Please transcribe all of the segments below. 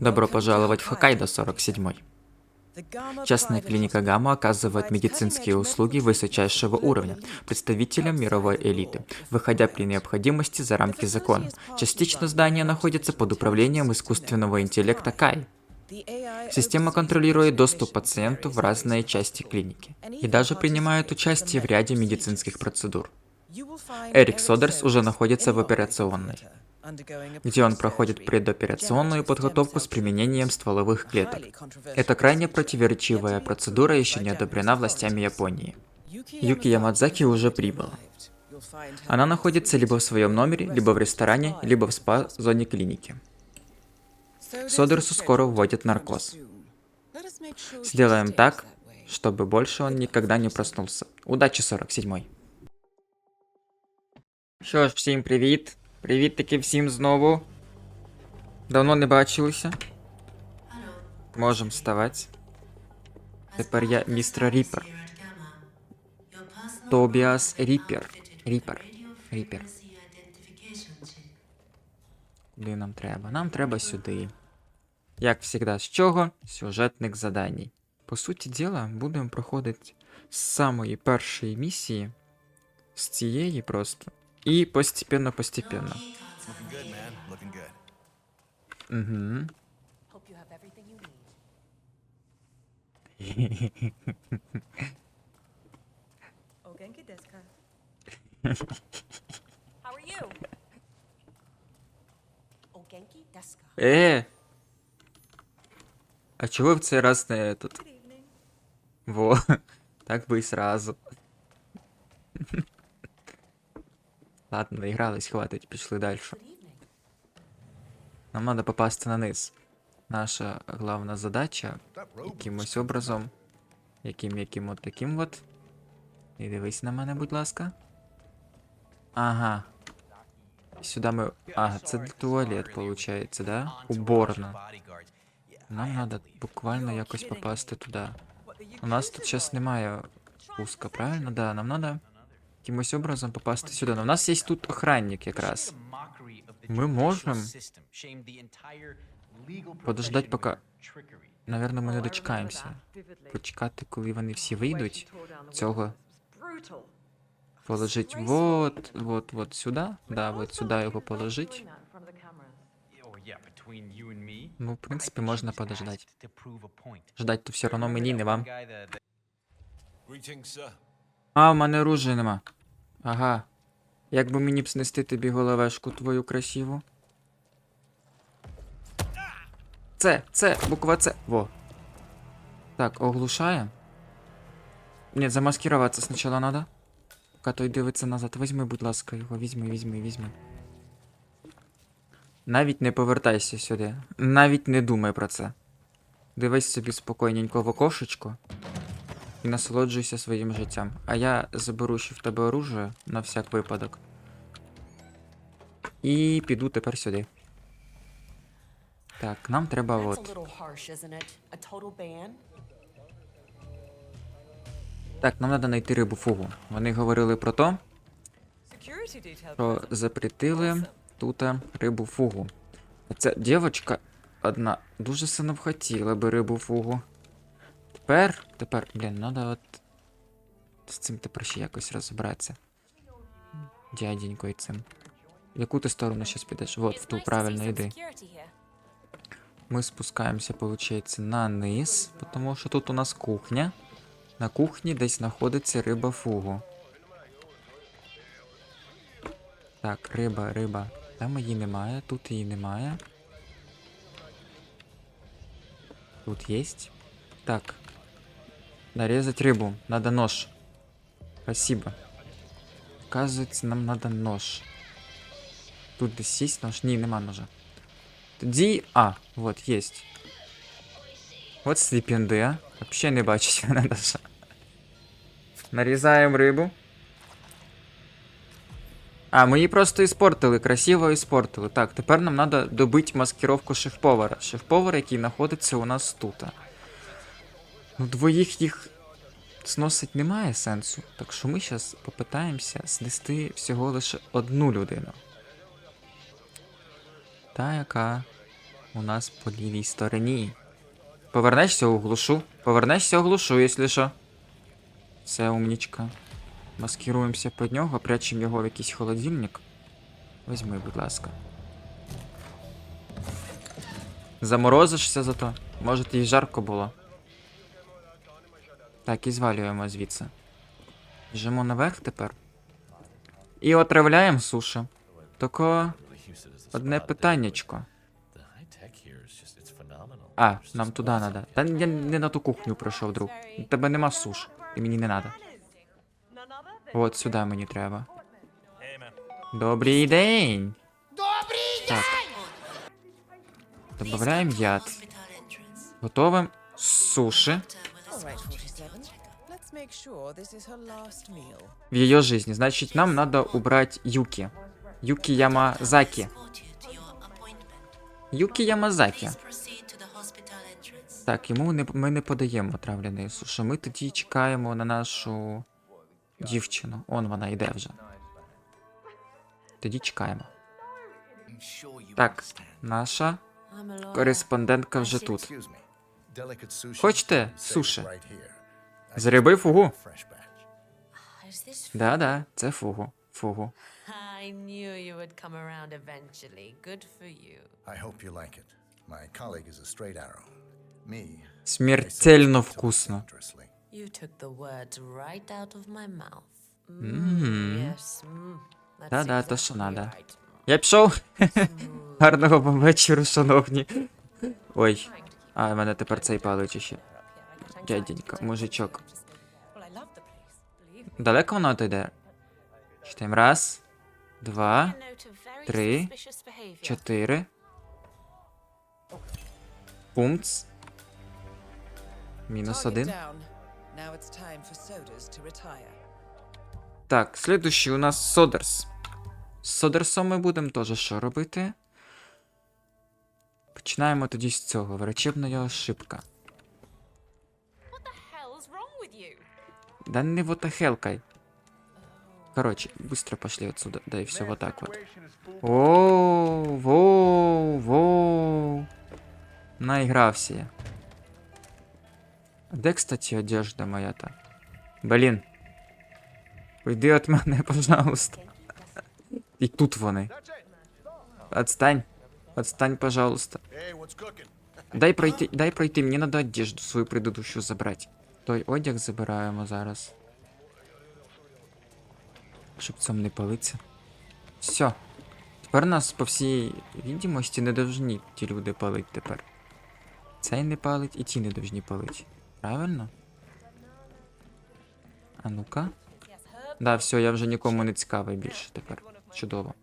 Добро пожаловать в Хоккайдо 47. Частная клиника Гамма оказывает медицинские услуги высочайшего уровня представителям мировой элиты, выходя при необходимости за рамки закона. Частично здание находится под управлением искусственного интеллекта Кай. Система контролирует доступ пациенту в разные части клиники и даже принимает участие в ряде медицинских процедур. Эрик Содерс уже находится в операционной, где он проходит предоперационную подготовку с применением стволовых клеток. Это крайне противоречивая процедура еще не одобрена властями Японии. Юки Ямадзаки уже прибыла. Она находится либо в своем номере, либо в ресторане, либо в спа-зоне клиники. Содерсу скоро вводят наркоз. Сделаем так, чтобы больше он никогда не проснулся. Удачі 47-й. Що ж, всім привіт. Привіт таки всім знову. Давно не бачилися. Можем вставати. Тепер я містер Ріпер. Тобіас Ріпер. Ріпер. Ріпер. Куди нам треба? Нам треба сюди. Як завжди, з чого? Сюжетних заданій. По суті діла, будемо проходити з самої першої місії, з цієї просто. И постепенно-постепенно. Угу. Э! А чего в цей раз на этот? Во, так бы и сразу. Ладно, наігрались, хватить, пішли далі. Нам треба попасти на низ. Наша головна задача якимось образом. Яким яким от таким от. І дивись на мене, будь ласка. Ага. Сюди ми. Ага, це туалет, виходить, да? Уборна. Нам треба буквально якось попасти туди. У нас тут зараз немає пуска, правильно? Да, нам треба якимось образом попасти сюди. Но у нас є тут охранник якраз. Мы можем Подождать, пока- Наверно, ми не дочекаємося. Почекати, коли вони всі вийдуть. Цього положить вот, вот, вот сюди. Да, вот сюди його положить. Ну, в принципі, можна подождать. Ждать то все одно мені, не вам. А, у мене оружия нема. Ага. Як би мені б снести тобі головешку твою красиву? Це, це, буква Це. Во. Так, оглушаем. Ні, замаскироваться спочатку надо. Поки той дивиться назад. Візьми, будь ласка, його, візьми, візьми, візьми. Навіть не повертайся сюди. Навіть не думай про це. Дивись собі спокійненько в окошечко і насолоджуйся своїм життям. А я заберу ще в тебе оружие на всяк випадок. І піду тепер сюди. Так, нам треба от. Так, нам треба знайти рибу фугу. Вони говорили про то, що запретили тут рибу фугу. Ця дівчинка одна дуже сильно б хотіла би рибу фугу. Тепер, тепер, блін, треба от з цим тепер ще якось розібратися. Дяденькою цим. В яку ти сторону зараз підеш? Вот, в ту, правильно, йди. Ми спускаємося, виходить, на низ, тому що тут у нас кухня. На кухні десь знаходиться риба фугу. Так, риба, риба. Там її немає, тут її немає. Тут есть. Так. Нарезать рыбу. Надо нож. Спасибо. Оказывается, нам надо нож. Тут десь есть нож? Ні, нема ножа. Тоді. А, вот, есть. От сліпінди, а. Вообще не бачить мене даже. Нарізаємо рибу. А, ми її просто іспортили, красиво іспортили. Так, тепер нам треба добити маскировку шеф-повара. Шеф-повар, який знаходиться у нас тут. Ну, двоїх їх сносить немає сенсу. Так що ми зараз попитаємося снести всього лише одну людину. Та, яка у нас по лівій стороні. Повернешся, оглушу. Повернешся, оглушу, якщо що. Все, умнічка. Маскируємося під нього, прячемо його в якийсь холодильник. Візьми, будь ласка. Заморозишся зато. Може, і жарко було. Так, і звалюємо звідси. Біжимо наверх тепер. І отравляємо суші. Тільки одне питаннячко. А, нам туди треба. Та я не на ту кухню пройшов, друг. Тебе нема суш. І мені не треба. От сюди мені треба. Добрий день! Добрий так. Добавляємо яд. Готовим суші в ее жизни. Значит, нам надо убрать Юки. Юки Ямазаки. Юки Ямазаки. Так, йому не, ми не подаємо отравленої суші. Ми тоді чекаємо на нашу дівчину. Он вона йде вже. Тоді чекаємо. Так, наша кореспондентка вже тут. Хочете суші? Right here. З риби фугу? This Да-да, це фугу. Фугу. I knew you would come around eventually. Good for you. I hope you like it. My colleague is a straight arrow. Me. Смертельно вкусно. You took the words right out of my mouth. Yes. Mm. Да-да, то, що надо. Я пішов. Гарного вам вечору, шановні. Ой, а в мене тепер цей палич ще. Дяденька, мужичок. Далеко воно йде? Читаємо. Раз, два, Три, чотири. Пумц. Мінус один. Так, слідущий у нас Содерс. З Содерсом ми будемо теж що робити? Починаємо тоді з цього. Врачебна ошибка. Да не вот хелкай. Короче, быстро пошли отсюда. Да и все вот так вот. Воу, воу, воу. Наигрався я. А Де, кстати, одежда моя-то? Блін. Уйди от мене, пожалуйста. І тут вони. Отстань. Отстань, пожалуйста. Hey, what's cooking? Дай пройти, дай пройти, мені надо одежду свою предыдущую забрати. Той одяг забираємо зараз. Щоб цьому не палиться. Все. Тепер нас по всій відомості не должні ті люди палить тепер. Цей не палить і ті не должні палить. Правильно? А ну-ка. Да, все, я вже нікому не цікавий більше тепер. Чудово.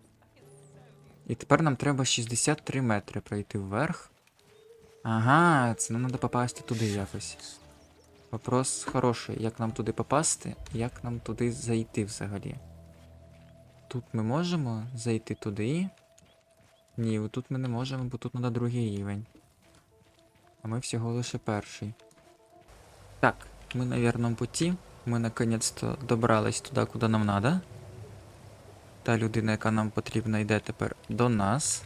І тепер нам треба 63 метри пройти вверх. Ага, це нам треба попасти туди якось. Вопрос хороший. Як нам туди попасти? Як нам туди зайти взагалі? Тут ми можемо зайти туди. Ні, тут ми не можемо, бо тут треба другий рівень. А ми всього лише перший. Так, ми на вірному путі. Ми наконець-то добрались туди, куди нам треба. Та людина, яка нам потрібна, йде тепер до нас.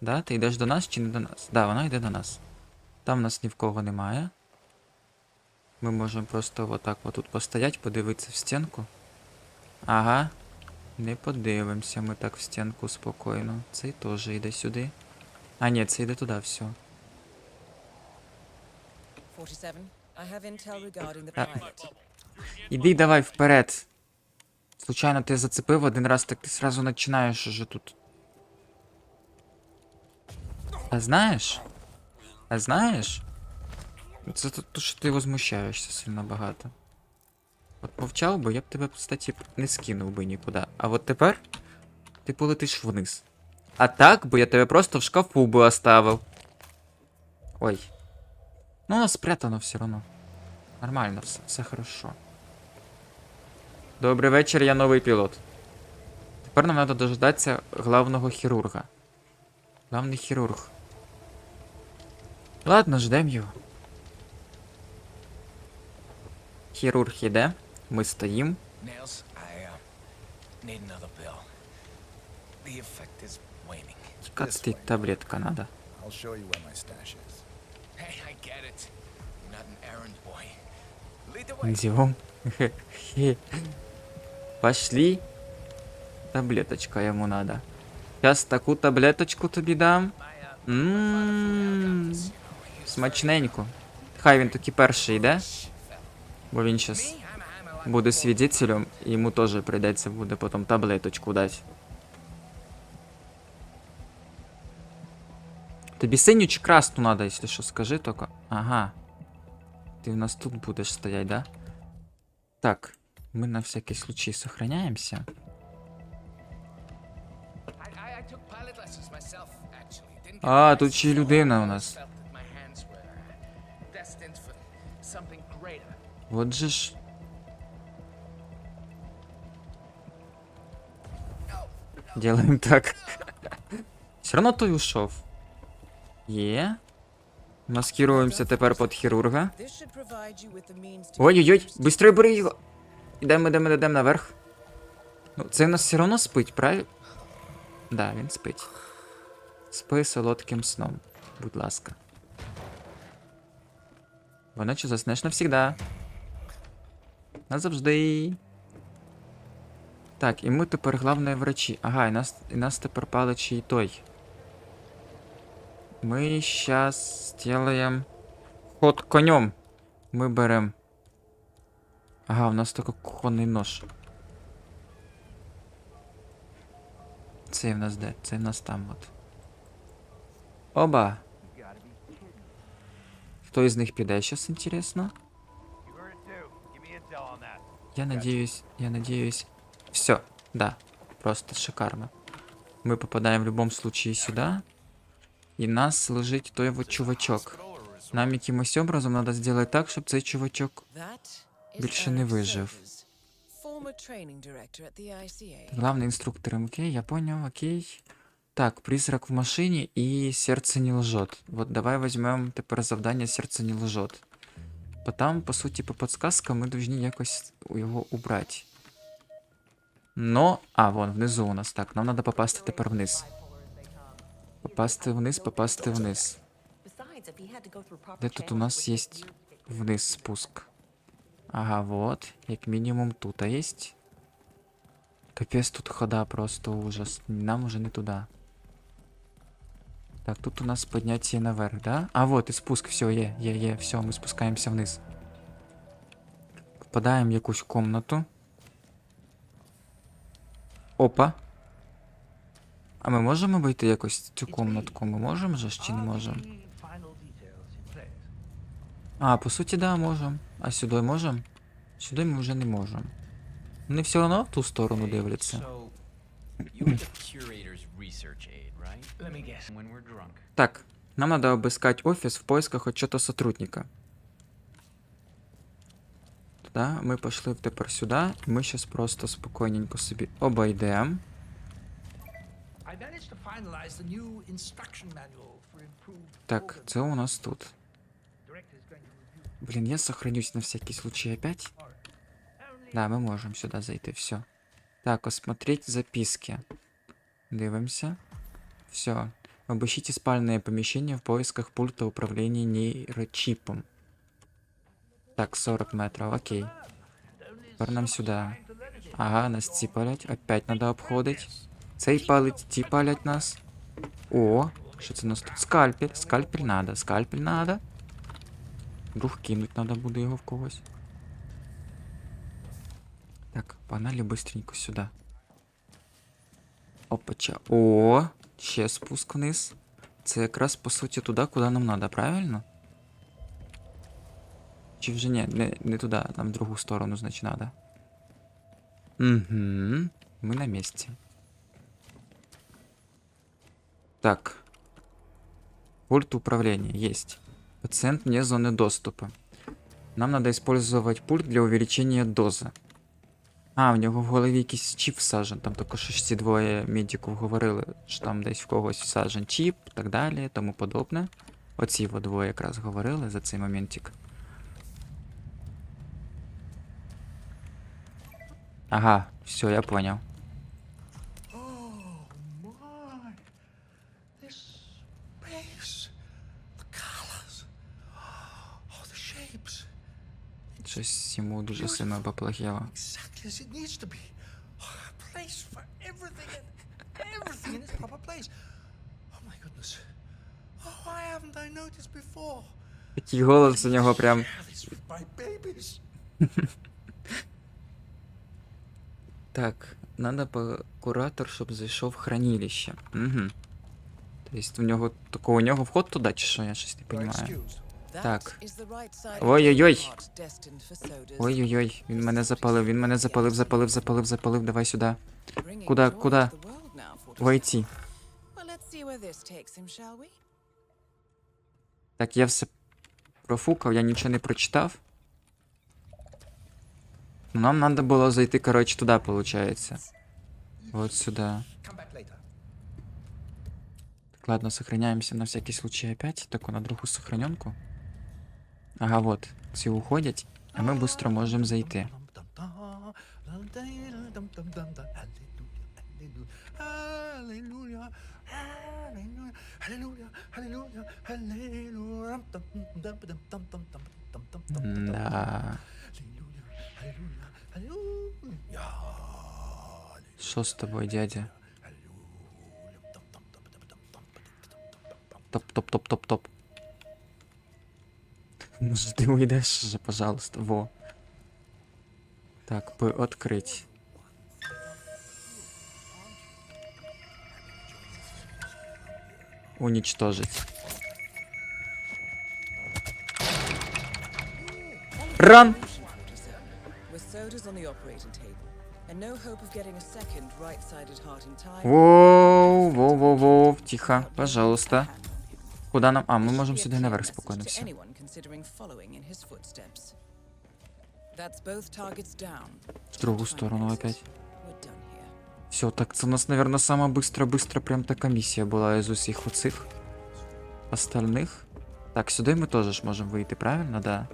Да? Ти йдеш до нас чи не до нас? Да, вона йде до нас. Там нас ні в кого немає. Ми можемо просто отак отут постоять, подивитися в стінку. Ага. Не подивимося ми так в стінку спокійно. Цей теж йде сюди. А ні, це йде туди, все. 47. I have intel regarding the pilot. Іди давай вперед. Случайно ти зацепив один раз, так ти сразу починаєш уже тут. А знаєш? А знаєш? Це то, що ти возмущаєшся сильно багато. От мовчав би, я б тебе, кстати, не скинув би нікуди. А от тепер ти полетиш вниз. А так би я тебе просто в шкафу би оставив. Ой. Ну, воно спрятано все одно. Нормально, все, все хорошо. Добрий вечір, я новий пілот. Тепер нам треба дождатися главного хірурга. Главний хірург. Ладно, ждем його. Хірург іде, ми стоїм. Nails, I uh, need another pill. The effect is waning. Кацти таблетка надо. I'll I'll show you where my stash is. Hey, I get it. You're not an errand boy. Lead the way. Идем. Хе. Пошли. Таблеточка ему надо. Сейчас таку таблеточку тобі дам. Ммм. Смачненько. Хай він таки перший йде. Бо він щас буде свідетелем, і йому теж прийдеться буде потім таблеточку дати. Тобі синю чи красну надо, якщо що, скажи тільки. Ага. Ти в нас тут будеш стоять, да? Так, ми на всякий случай сохраняємося. А, тут ще й людина у нас. Вот же ж. Делаем так. Все равно той ушов. Є. Маскируємося тепер під хірурга. This should provide you with the means to Ой-ой-ой, быстрее бери його. Ідемо, ідемо, ідемо наверх. Ну, це у нас все одно спить, правильно? Да, він спить. Спи солодким сном, будь ласка. Вона чи заснеш навсігда. Назавжди. Так, і ми тепер главне врачі. Ага, і нас, і нас тепер паличий той. Ми щас сделаем ход конем. Ми берем. Ага, у нас тільки кухонний нож. Це в нас де? Це в нас там от. Оба. Хто із них піде щас, інтересно? Я надеюсь, я надеюсь. Все, да, просто шикарно. Мы попадаем в любом случае сюда. И нас лежить той вот чувачок. Нам якимось образом надо сделать так, щоб цей чувачок більше не вижив. Главный инструктор МК, я понял, окей. Так, призрак в машине и сердце не лжет. Вот давай возьмем тепер завдання сердце не лжет. Бо там, по суті, по подсказкам ми должны якось його убрати. Но. А, вон, внизу у нас. Так, нам надо попасти тепер вниз. Попасти вниз, попасти вниз. Де тут у нас є вниз спуск? Ага, вот. Як мінімум тут є. Капец, тут хода просто ужас. Нам уже не туда. Так, тут у нас поднятие наверх, да? А, вот и спуск, все, е, е, е, все, мы спускаемся вниз. Попадаем в якусь комнату. Опа. А ми можемо обійти якось цю комнатку? Ми можемо же чи не можемо? А, по суті, да, можемо. А сюди можемо? Сюди ми вже не можемо. Вони все одно в ту сторону дивляться. Так, нам надо обыскать офис в поисках отчета сотрудника. Да, ми пішли тепер і ми зараз просто спокійненько собі improved Так, це у нас тут. Блін, я сохранюсь на всякий случай опять. Да, ми можемо сюди зайти, все. Так, осмотреть записки. Дивимося. Все. Обыщите спальное помещение в поисках пульта управления нейрочипом. Так, 40 метров, окей. Тепер нам сюди. Ага, нас ці. Опять надо обходить. Цей палить, ті нас. О, що це у нас тут? Скальпель. Скальпель надо, скальпель надо. Вдруг кинуть надо буде його в когось. Так, погнали быстренько сюда. Опача. О, ще спуск вниз. Це якраз по суті туди, куди нам надо, правильно? Чи вже ні, не, не туди, нам в другу сторону, значить, надо. Угу. Ми на місці. Так. Пульт управления есть. Пациент вне зоны доступа. Нам надо использовать пульт для увеличения дозы. А, в нього в голові якийсь чіп всаджен. Там що ці двоє медиків говорили, що там десь в когось всаджен чіп, так далі, тому подобне. Оці во двоє якраз говорили за цей моментик. Ага, все, я понял. Щось йому дуже сильно поплохело. As it needs to be. Oh, a place for everything and everything in its proper place. Oh my goodness. Oh, why haven't I noticed before? Такий голос у нього прям. Так, надо по куратор, щоб зайшов в хранилище. Угу. Тобто в нього такого у нього вход туди, чи що, я щось не розумію. Так. Ой-ой-ой. Ой-ой-ой, він мене запалив, він мене запалив, запалив, запалив, запалив, давай сюди. Куда, куда? to the world now, 47. Войти. Так, я все профукав, я нічого не прочитав. Ну, нам треба було зайти, коротше, туди, виходить. Вот later. Так, ладно, сохраняемся на всякий случай опять. Таку на другу сохраненку. Ага, вот. ці уходят, а мы быстро можем зайти. Да. Что с тобой, дядя? Топ-топ-топ-топ-топ. Может ты уйдешь же, пожалуйста. Во. Так, П открыть. Уничтожить. Ран! Воу, воу, воу, воу, тихо, пожалуйста. Куда нам? А, ми можемо сюди наверх спокійно все. Anyone considering following in his footsteps. That's both targets down. В другу сторону опять. We're done here. Все, так це у нас, наверное, сама быстро-быстро прям така місія була із усіх оцих остальних. Так, сюди ми теж ж можемо вийти, правильно, да?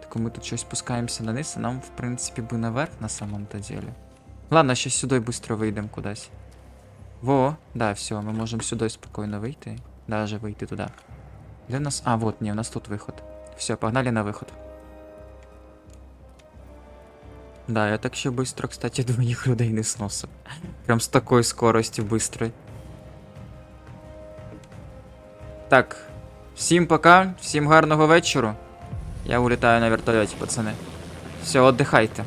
Так ми тут щось спускаємося наниз, а нам, в принципі, би наверх на самом-то деле. Ладно, щас сюди быстро вийдемо кудись. Во, да, все, ми можемо сюди спокійно вийти. Даже вийти туди. Де нас. А, вот, ні, у нас тут виход. Все, погнали на виход. Да, я так ще быстро, кстати, двоїх людей не сносив. Прям з такою скоростю быстрой. Так. Всім пока, всім гарного вечору. Я улітаю на вертольоті, пацани. Все, отдихайте.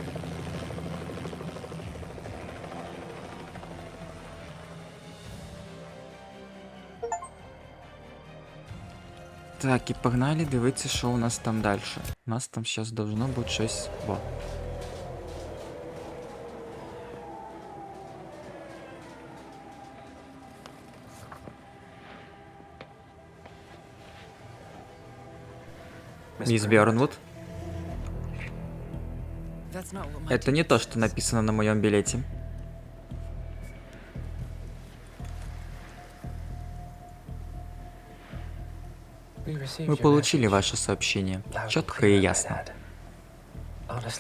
Так, і погнали дивитися, що у нас там далі. У нас там зараз должно бути щось. Во. Мисс my Это не то, что написано на моем билете. Мы получили ваше сообщение. Четко и ясно.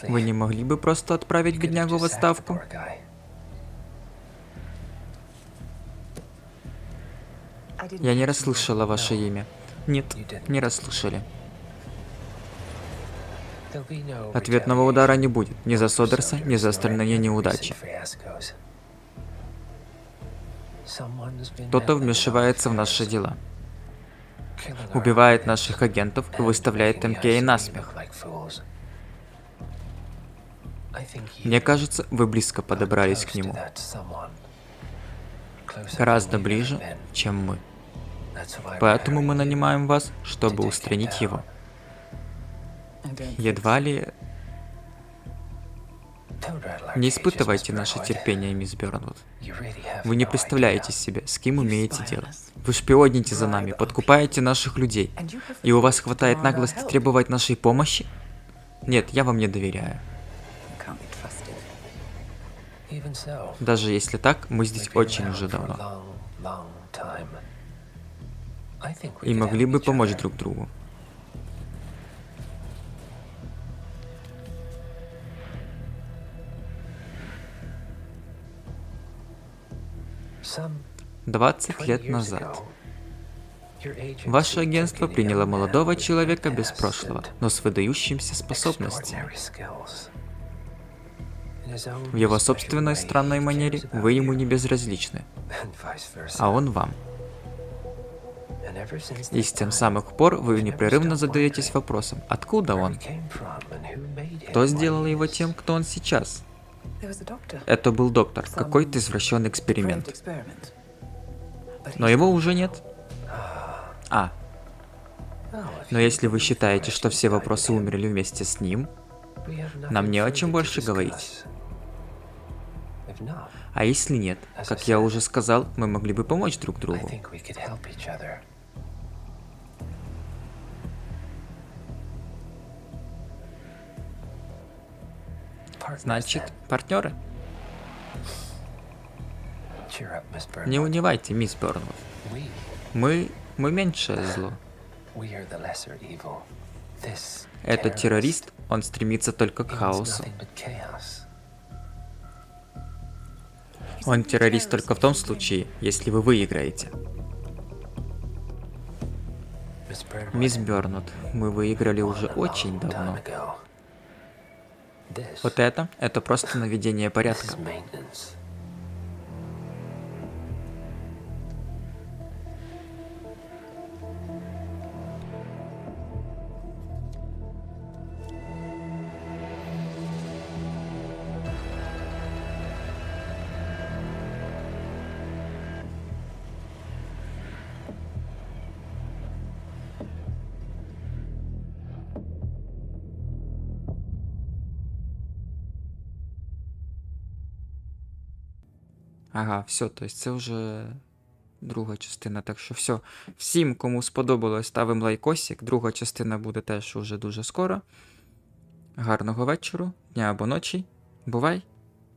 Вы не могли бы просто отправить беднягу в отставку? Я не расслышала ваше имя. Нет, не расслышали. Ответного удара не будет. Ни за Содерса, ни за остальные неудачи. Кто-то вмешивается в наши дела. Убивает наших агентов и выставляет МК на смех. Мне кажется, вы близко подобрались к нему. Гораздо ближе, чем мы. Поэтому мы нанимаем вас, чтобы устранить его. Едва ли... Не испытывайте наше терпение, мисс Бёрнвуд. Вы не представляете себе, с кем имеете дело. Вы шпионите за нами, подкупаете наших людей. И у вас хватает наглости требовать нашей помощи? Нет, я вам не доверяю. Даже если так, мы здесь очень уже давно. И могли бы помочь друг другу. 20 20 лет назад Ваше агентство приняло молодого человека без прошлого, но с выдающимися способностями. В его собственной странной манере вы ему не безразличны, а он вам. И с тем самых пор вы непрерывно задаетесь вопросом, откуда он? Кто сделал его тем, кто он сейчас? Это был доктор, какой-то извращенный эксперимент. Но его уже нет. А. Но если вы считаете, что все вопросы умерли вместе с ним, нам не о чем больше говорить. А если нет, как я уже сказал, мы могли бы помочь друг другу. Значит, партнеры? Не унывайте, мисс Бернвуд. Мы... мы меньшее зло. Этот террорист, он стремится только к хаосу. Он террорист только в том случае, если вы выиграете. Мисс Бернут, мы выиграли уже очень давно. Вот это, это просто наведение порядка. Ага, все, то есть це вже друга частина. Так що все. Всім, кому сподобалось, ставимо лайкосик. Друга частина буде теж уже дуже скоро. Гарного вечору, дня або ночі. Бувай!